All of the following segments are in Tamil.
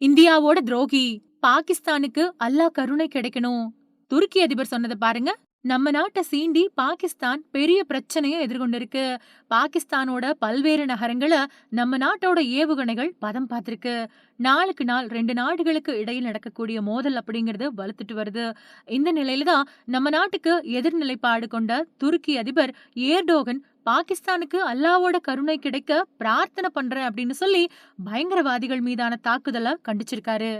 இந்தியாவோட துரோகி. பாகிஸ்தானுக்கு அல்லாஹ் கருணை கிடைக்கணும். துருக்கி அதிபர் சொன்னதை பாருங்க. நம்ம நாட்டை சீண்டி பாகிஸ்தான் பெரிய பிரச்சனையை எதிர்கொண்டிருக்கு. பாகிஸ்தானோட பல்வேறு நகரங்களை நம்ம நாட்டோட ஏவுகணைகள் பதம் பார்த்திருக்கு. நாளுக்கு நாள் ரெண்டு நாடுகளுக்கு இடையில் நடக்கக்கூடிய மோதல் அப்படிங்கறது வலுத்துட்டு வருது. இந்த நிலையில தான் நம்ம நாட்டுக்கு எதிர்நிலைப்பாடு கொண்ட துருக்கி அதிபர் ஏர்டோகன் பாகிஸ்தானுக்கு அல்லாவோட கருணை கிடைக்க பிரார்த்தனை பண்றேன் அப்படின்னு சொல்லி பயங்கரவாதிகள் மீதான தாக்குதலை கண்டிச்சிருக்காரு.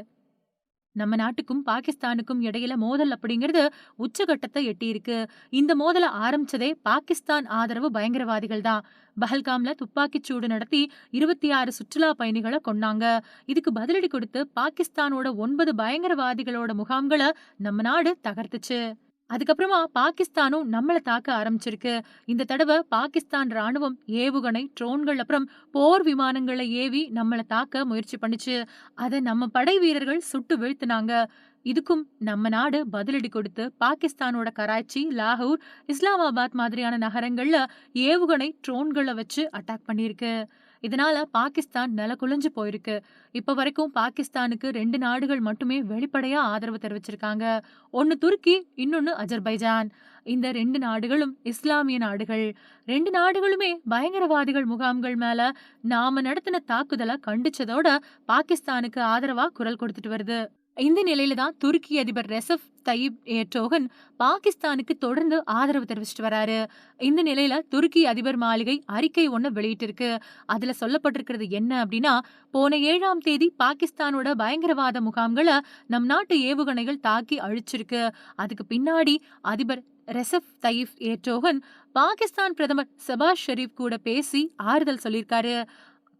நம்ம நாட்டுக்கும் பாகிஸ்தானுக்கும் இடையில மோதல் அப்படிங்கிறது உச்சகட்டத்தை எட்டியிருக்கு. இந்த மோதலை ஆரம்பிச்சதே பாகிஸ்தான் ஆதரவு பயங்கரவாதிகள் தான். பஹல்காம்ல துப்பாக்கிச் சூடு நடத்தி இருபத்தி ஆறு சுற்றுலா பயணிகளை கொண்டாங்க இதுக்கு பதிலடி கொடுத்து பாகிஸ்தானோட ஒன்பது பயங்கரவாதிகளோட முகாம்களை நம்ம நாடு தகர்த்துச்சு. அதுக்கப்புறமா பாகிஸ்தானும் நம்மள தாக்க ஆரம்பிச்சிருக்கு. இந்த தடவை பாகிஸ்தான் ராணுவம் ஏவுகணை ட்ரோன்கள் அப்புறம் போர் விமானங்களை ஏவி நம்மள தாக்க முயற்சி பண்ணுச்சு. அதை நம்ம படை வீரர்கள் சுட்டு வீழ்த்தினாங்க. இதுக்கும் நம்ம நாடு பதிலடி கொடுத்து பாகிஸ்தானோட கராச்சி லாகூர் இஸ்லாமாபாத் மாதிரியான நகரங்கள்ல ஏவுகணை ட்ரோன்களை வச்சு அட்டாக் பண்ணியிருக்கு. இதனால பாகிஸ்தான் நில குலைஞ்சு போயிருக்கு. இப்ப வரைக்கும் பாகிஸ்தானுக்கு ரெண்டு நாடுகள் மட்டுமே வெளிப்படையா ஆதரவு தெரிவிச்சிருக்காங்க. ஒன்னு துருக்கி இன்னொன்னு அஜர்பைஜான். இந்த ரெண்டு நாடுகளும் இஸ்லாமிய நாடுகள். ரெண்டு நாடுகளுமே பயங்கரவாதிகள் முகாம்கள் மேல நாம நடத்தின தாக்குதலை கண்டிச்சதோட பாகிஸ்தானுக்கு ஆதரவா குரல் கொடுத்துட்டு வருது. இந்த நிலையில தான் துருக்கி அதிபர் ரெசப் தயிப் ஏற்றோகன் பாகிஸ்தானுக்கு தொடர்ந்து ஆதரவு தெரிவிச்சிட்டு வராரு. இந்த நிலையில துருக்கி அதிபர் மாளிகை அறிக்கை ஒன்று வெளியிட்டிருக்கு. அதுல சொல்லப்பட்டிருக்கிறது என்ன அப்படின்னா போன ஏழாம் தேதி பாகிஸ்தானோட பயங்கரவாத முகாம்களை நம் நாட்டு ஏவுகணைகள் தாக்கி அழிச்சிருக்கு. அதுக்கு பின்னாடி அதிபர் ரெசப் தயிப் ஏற்றோகன் பாகிஸ்தான் பிரதமர் சபாஷ் ஷெரீப் கூட பேசி ஆறுதல் சொல்லியிருக்காரு.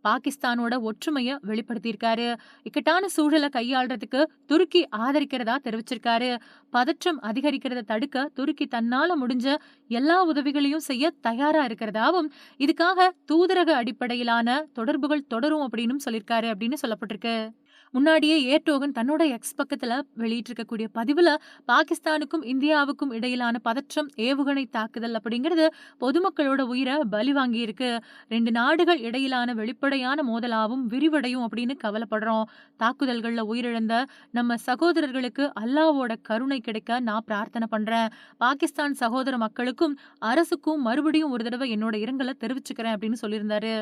பாகிஸ்தானோட ஒற்றுமைய வெளிப்படுத்தியிருக்காரு. இக்கட்டான சூழலை கையாளுறதுக்கு துருக்கி ஆதரிக்கிறதா தெரிவிச்சிருக்காரு. பதற்றம் அதிகரிக்கிறத தடுக்க துருக்கி தன்னால முடிஞ்ச எல்லா உதவிகளையும் செய்ய தயாரா இருக்கிறதாவும் இதுக்காக தூதரக அடிப்படையிலான தொடர்புகள் தொடரும் அப்படின்னு சொல்லியிருக்காரு அப்படின்னு சொல்லப்பட்டிருக்கு. முன்னாடியே ஏர்டோகன் தன்னோட எக்ஸ் பக்கத்துல வெளியிட்டிருக்கக்கூடிய பதிவுல பாகிஸ்தானுக்கும் இந்தியாவுக்கும் இடையிலான பதற்றம் ஏவுகணை தாக்குதல் அப்படிங்கிறது பொதுமக்களோட உயிரை பலி வாங்கியிருக்கு. ரெண்டு நாடுகள் இடையிலான வெளிப்படையான மோதலாவும் விரிவடையும் அப்படின்னு கவலைப்படுறோம். தாக்குதல்கள்ல உயிரிழந்த நம்ம சகோதரர்களுக்கு அல்லாவோட கருணை கிடைக்க நான் பிரார்த்தனை பண்றேன். பாகிஸ்தான் சகோதர மக்களுக்கும் அரசுக்கும் மறுபடியும் ஒரு தடவை என்னோட இரங்கலை தெரிவிச்சுக்கிறேன் அப்படின்னு சொல்லியிருந்தாரு.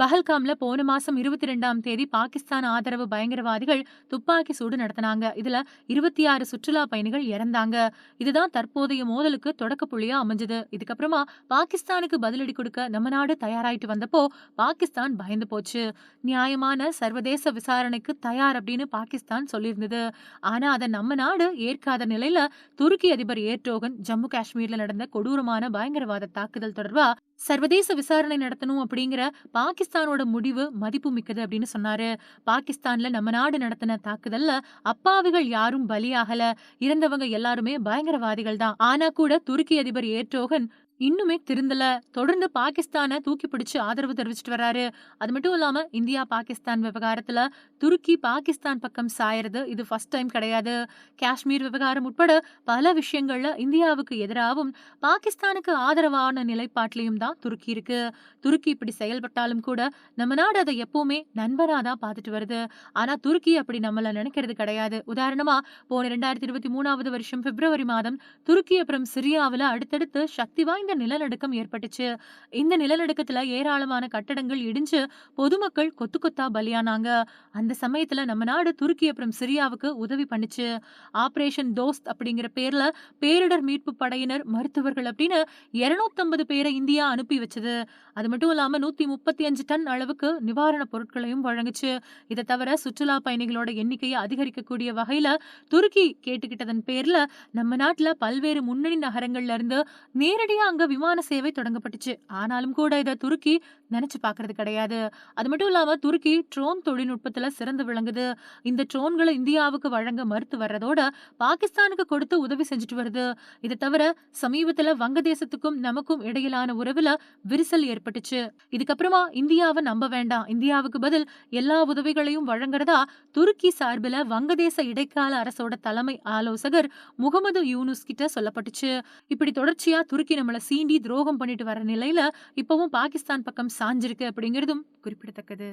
பஹல்காம்ல போன மாசம் இருபத்தி ரெண்டாம் தேதி பாகிஸ்தான் ஆதரவு பயங்கரவாதிகள் துப்பாக்கி சூடு நடத்தினாங்க. இதுல இருபத்தி ஆறு சுற்றுலா பயணிகள் இறந்தாங்க. இதுதான் தற்போதைய மோதலுக்கு தொடக்க புள்ளியா அமைஞ்சது. இதுக்கப்புறமா பாகிஸ்தானுக்கு பதிலடி கொடுக்க நம்ம நாடு தயாராயிட்டு வந்தப்போ பாகிஸ்தான் பயந்து போச்சு. நியாயமான சர்வதேச விசாரணைக்கு தயார் அப்படின்னு பாகிஸ்தான் சொல்லியிருந்தது. ஆனா அதை நம்ம நாடு ஏற்காத நிலையில துருக்கி அதிபர் ஏர்டோகன் ஜம்மு காஷ்மீர்ல நடந்த கொடூரமான பயங்கரவாத தாக்குதல் தொடர்பா சர்வதேச விசாரணை நடத்தணும் அப்படிங்கிற பாகிஸ்தானோட முடிவு மதிப்பு மிக்கது அப்படின்னு சொன்னாரு. பாகிஸ்தான்ல நம்ம நாடு நடத்தின தாக்குதல்ல அப்பாவிகள் யாரும் பலியாகல. இறந்தவங்க எல்லாருமே பயங்கரவாதிகள் தான். ஆனா கூட துருக்கி அதிபர் ஏற்றோகன் இன்னுமே திருந்தல. தொடர்ந்து பாகிஸ்தானை தூக்கி பிடிச்சு ஆதரவு தெரிவிச்சிட்டு வர்றாரு அது மட்டும் இல்லாம இந்தியா பாகிஸ்தான் விவகாரத்துல துருக்கி பாகிஸ்தான் பக்கம் சாயறது இது ஃபர்ஸ்ட் டைம் கிடையாது. காஷ்மீர் விவகாரம் உட்பட பல விஷயங்கள்ல இந்தியாவுக்கு எதிராகவும் பாகிஸ்தானுக்கு ஆதரவான நிலைப்பாட்டிலையும் தான் துருக்கி இருக்கு. துருக்கி இப்படி செயல்பட்டாலும் கூட நம்ம நாடு அதை எப்பவுமே நண்பனா தான் பார்த்துட்டு வருது. ஆனா துருக்கி அப்படி நம்மள நினைக்கிறது கிடையாது. உதாரணமா போன ரெண்டாயிரத்தி இருபத்தி மூணாவது வருஷம் பிப்ரவரி மாதம் துருக்கி அப்புறம் சிரியாவில் அடுத்தடுத்து சக்தி வாய்ந்த இந்த நிலநடுக்கம் ஏற்பட்டுச்சு. இந்த நிலநடுக்கத்துல ஏராளமான கட்டடங்கள் இடிஞ்சு பொதுமக்கள் கொத்து கொத்தா பலியானாங்க. அந்த சமயத்துல நம்ம நாடு துருக்கி அப்புறம் சிரியாவுக்கு உதவி பண்ணுச்சு. ஆபரேஷன் தோஸ்த் அப்படிங்கிற பேர்ல பேரிடர் மீட்பு படையினர் மருத்துவர்கள் அப்படின்னு இருநூத்தம்பது பேரை இந்தியா அனுப்பி வச்சது. அது மட்டும் இல்லாம நூத்தி முப்பத்தி அஞ்சு டன் அளவுக்கு நிவாரண பொருட்களையும் வழங்குச்சு. இதை தவிர சுற்றுலா பயணிகளோட எண்ணிக்கையை அதிகரிக்கக்கூடிய வகையில துருக்கி கேட்டுக்கிட்டதன் பேர்ல நம்ம நாட்டுல பல்வேறு முன்னணி நகரங்கள்ல இருந்து நேரடியாக அங்க விமான சேவை தொடங்கப்பட்டுச்சு. ஆனாலும் கூட இதை துருக்கி நினைச்சு பாக்குறது கிடையாது. அது மட்டும் இல்லாம துருக்கி ட்ரோன் தொழில்நுட்பத்துல சிறந்து விளங்குது. இந்த ட்ரோன்களை இந்தியாவுக்கு வழங்க மறுத்து வர்றதோட பாகிஸ்தானுக்கு கொடுத்து உதவி செஞ்சுட்டு வருது. இதை தவிர சமீபத்துல வங்கதேசத்துக்கும் நமக்கும் இடையிலான உறவுல விரிசல் ஏற்பட்டுச்சு. இதுக்கப்புறமா இந்தியாவை நம்ப வேண்டாம். இந்தியாவுக்கு பதில் எல்லா உதவிகளையும் வழங்குறதா துருக்கி சார்பில் வங்கதேச இடைக்கால அரசோட தலைமை ஆலோசகர் முகமது யூனுஸ் கிட்ட சொல்லப்பட்டுச்சு. இப்படி தொடர்ச்சியா துருக்கி நம்மள சீண்டி துரோகம் பண்ணிட்டு வர நிலையில இப்பவும் பாகிஸ்தான் பக்கம் சாஞ்சிருக்கு அப்படிங்கிறதும் குறிப்பிடத்தக்கது.